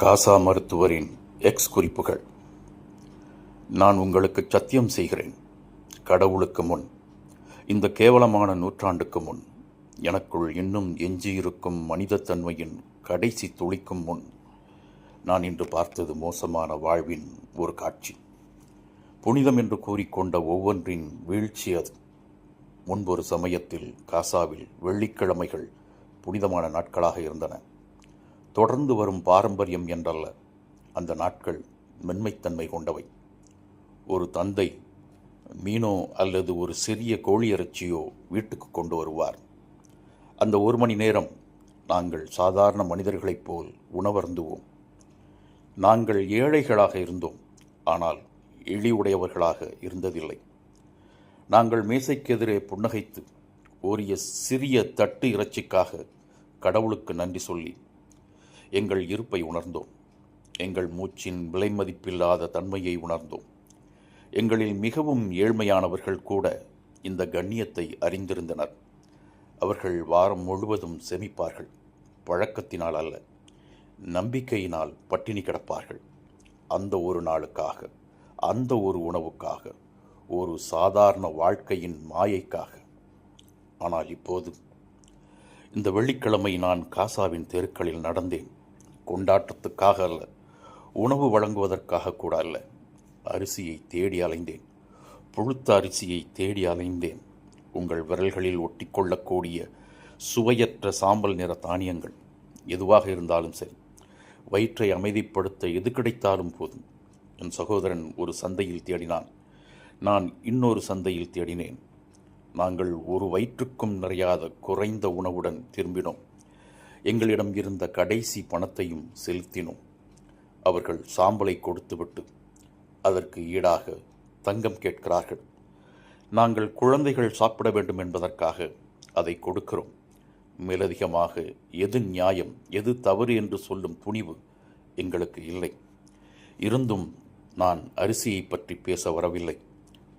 காசா மருத்துவரின் எக்ஸ் குறிப்புகள். நான் உங்களுக்கு சத்தியம் செய்கிறேன். கடவுளுக்கு முன் இந்த கேவலமான நூற்றாண்டுக்கு முன் எனக்குள் இன்னும் எஞ்சியிருக்கும் மனிதத்தன்மையின் கடைசி துளிக்கும் முன் நான் இன்று பார்த்தது மோசமான வாழ்வின் ஒரு காட்சி. புனிதம் என்று கூறிக்கொண்ட ஒவ்வொன்றின் வீழ்ச்சி அது. முன்பொரு சமயத்தில் காசாவில் வெள்ளிக்கிழமைகள் புனிதமான நாட்களாக இருந்தன. தொடர்ந்து வரும் பாரம்பரியம் என்றல்ல. அந்த நாட்கள் மென்மைத்தன்மை கொண்டவை. ஒரு தந்தை மீனோ அல்லது ஒரு சிறிய கோழி இறைச்சியோ வீட்டுக்கு கொண்டு வருவார். அந்த ஒரு மணி நேரம் நாங்கள் சாதாரண மனிதர்களைப் போல் உணவருந்துவோம். நாங்கள் ஏழைகளாக இருந்தோம். ஆனால் இழிவுடையவர்களாக இருந்ததில்லை. நாங்கள் மேசைக்கெதிரே புன்னகைத்து ஓரிய சிறிய தட்டு இறைச்சிக்காக கடவுளுக்கு நன்றி சொல்லி எங்கள் இருப்பை உணர்ந்தோம். எங்கள் மூச்சின் விலை மதிப்பில்லாத தன்மையை உணர்ந்தோம். எங்களில் மிகவும் ஏழ்மையானவர்கள் கூட இந்த கண்ணியத்தை அறிந்திருந்தனர். அவர்கள் வாரம் முழுவதும் செமிப்பார்கள். பழக்கத்தினால் அல்ல நம்பிக்கையினால் பட்டினி கிடப்பார்கள். அந்த ஒரு நாளுக்காக அந்த ஒரு உணவுக்காக ஒரு சாதாரண வாழ்க்கையின் மாயைக்காக. ஆனால் இப்போது இந்த வெள்ளிக்கிழமை நான் காசாவின் தெருக்களில் நடந்தேன். கொண்டாட்டத்துக்காக அல்ல உணவு வழங்குவதற்காக கூட அல்ல. அரிசியை தேடி அலைந்தேன். புழுத்த அரிசியை தேடி அலைந்தேன். உங்கள் விரல்களில் ஒட்டிக்கொள்ளக்கூடிய சுவையற்ற சாம்பல் நிற தானியங்கள் எதுவாக இருந்தாலும் சரி வயிற்றை அமைதிப்படுத்த எது கிடைத்தாலும் போதும். என் சகோதரன் ஒரு சந்தையில் தேடினான். நான் இன்னொரு சந்தையில் தேடினேன். நாங்கள் ஒரு வயிற்றுக்கும் நிறையாத குறைந்த உணவுடன் திரும்பினோம். எங்களிடம் இருந்த கடைசி பணத்தையும் செலுத்தினோம். அவர்கள் சாம்பலை கொடுத்துவிட்டு அதற்கு ஈடாக தங்கம் கேட்கிறார்கள். நாங்கள் குழந்தைகள் சாப்பிட வேண்டும் என்பதற்காக அதை கொடுக்கிறோம். மேலதிகமாக எது நியாயம் எது தவறு என்று சொல்லும் துணிவு எங்களுக்கு இல்லை. இருந்தும் நான் அரிசியை பற்றி பேச வரவில்லை.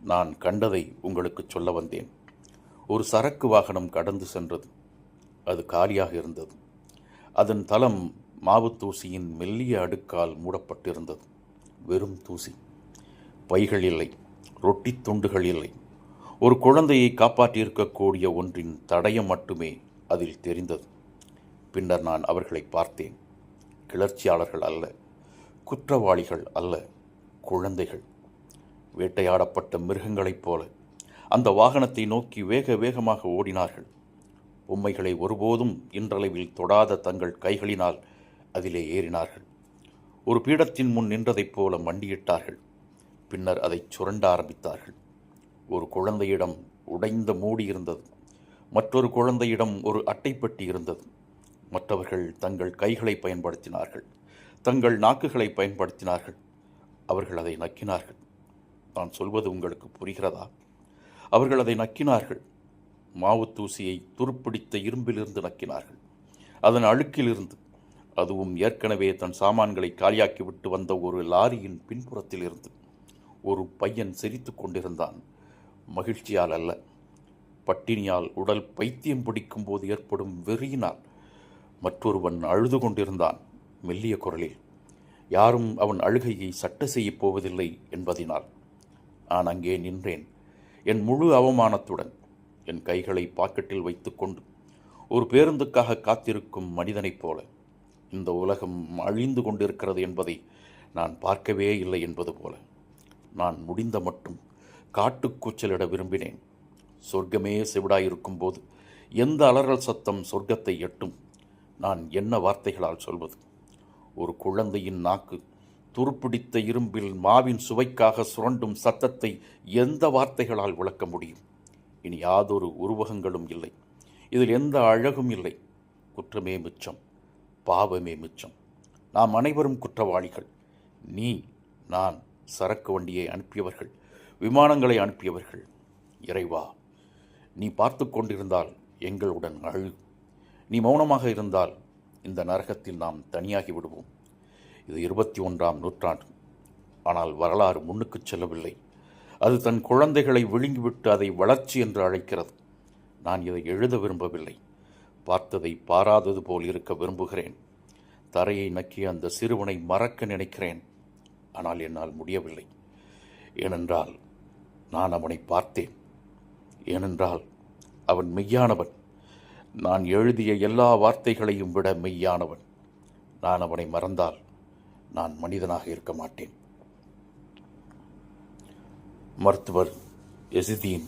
நான் கண்டதை உங்களுக்கு சொல்ல வந்தேன். ஒரு சரக்கு வாகனம் கடந்து சென்றது. அது காலியாக இருந்தது. அதன் தளம் மாவுத்தூசியின் மெல்லிய அடுக்கால் மூடப்பட்டிருந்தது. வெறும் தூசி. பைகள் இல்லை. ரொட்டி துண்டுகள் இல்லை. ஒரு குழந்தையை காப்பாற்றியிருக்கக்கூடிய ஒன்றின் தடயம் மட்டுமே அதில் தெரிந்தது. பின்னர் நான் அவர்களை பார்த்தேன். கிளர்ச்சியாளர்கள் அல்ல. குற்றவாளிகள் அல்ல. குழந்தைகள். வேட்டையாடப்பட்ட மிருகங்களைப் போல. அந்த வாகனத்தை நோக்கி வேக வேகமாக ஓடினார்கள். பொம்மைகளை ஒருபோதும் இன்றளவில் தொடாத தங்கள் கைகளினால் அதிலே ஏறினார்கள். ஒரு பீடத்தின் முன் நின்றதைப் போல மண்டியிட்டார்கள். பின்னர் அதை சுரண்ட ஆரம்பித்தார்கள். ஒரு குழந்தையிடம் உடைந்த மூடி இருந்தது. மற்றொரு குழந்தையிடம் ஒரு அட்டைப்பட்டி இருந்தது. மற்றவர்கள் தங்கள் கைகளை பயன்படுத்தினார்கள். தங்கள் நாக்குகளை பயன்படுத்தினார்கள். அவர்கள் அதை நக்கினார்கள். நான் சொல்வது உங்களுக்கு புரிகிறதா? அவர்கள் அதை நக்கினார்கள். மாவுத்தூசியை துருப்பிடித்த இரும்பிலிருந்து நக்கினார்கள். அதன் அழுக்கிலிருந்து அதுவும் ஏற்கனவே தன் சாமான்களை காலியாக்கி விட்டு வந்த ஒரு லாரியின் பின்புறத்தில் இருந்து ஒரு பையன் சிரித்து கொண்டிருந்தான். மகிழ்ச்சியால் அல்ல. பட்டினியால் உடல் பைத்தியம் பிடிக்கும் போது ஏற்படும் வெறியினால் மற்றொருவன் அழுது கொண்டிருந்தான் மெல்லிய குரலில். யாரும் அவன் அழுகையை சட்ட செய்யப் போவதில்லை என்பதினால். நான் அங்கே நின்றேன். என் முழு அவமானத்துடன் என் கைகளை பாக்கெட்டில் வைத்துக்கொண்டு ஒரு பேருந்துக்காக காத்திருக்கும் மனிதனைப் போல இந்த உலகம் அழிந்து கொண்டிருக்கிறது என்பதை நான் பார்க்கவே இல்லை என்பது போல. நான் முடிந்த மட்டும் காட்டுக்கூச்சலிட விரும்பினேன். சொர்க்கமே செவிடாயிருக்கும்போது எந்த அலறல் சத்தம் சொர்க்கத்தை எட்டும்? நான் என்ன வார்த்தைகளால் சொல்வது? ஒரு குழந்தையின் நாக்கு துருப்பிடித்த இரும்பில் மாவின் சுவைக்காக சுரண்டும் சத்தத்தை எந்த வார்த்தைகளால் விளக்க முடியும்? இனி யாதொரு உருவகங்களும் இல்லை. இதில் எந்த அழகும் இல்லை. குற்றமே மிச்சம் பாவமே மிச்சம். நாம் அனைவரும் குற்றவாளிகள். நீ நான் சரக்கு வண்டியை அனுப்பியவர்கள் விமானங்களை அனுப்பியவர்கள். இறைவா நீ பார்த்து கொண்டிருந்தால் எங்களுடன் அழு. நீ மௌனமாக இருந்தால் இந்த நரகத்தில் நாம் தனியாகி விடுவோம். இது இருபத்தி ஒன்றாம் நூற்றாண்டு. ஆனால் வரலாறு முன்னுக்குச் செல்லவில்லை. அது தன் குழந்தைகளை விழுங்கிவிட்டு அதை வளர்ச்சி என்று அழைக்கிறது. நான் இதை எழுத விரும்பவில்லை. பார்த்ததை பாராதது போல் இருக்க விரும்புகிறேன். தரையை நக்கிய அந்த சிறுவனை மறக்க நினைக்கிறேன். ஆனால் என்னால் முடியவில்லை. ஏனென்றால் நான் அவனை பார்த்தேன். ஏனென்றால் அவன் மெய்யானவன். நான் எழுதிய எல்லா வார்த்தைகளையும் விட மெய்யானவன். நான் அவனை மறந்தால் நான் மனிதனாக இருக்க மாட்டேன். ਮਰਤਵਰ ਇਸ ਦੀ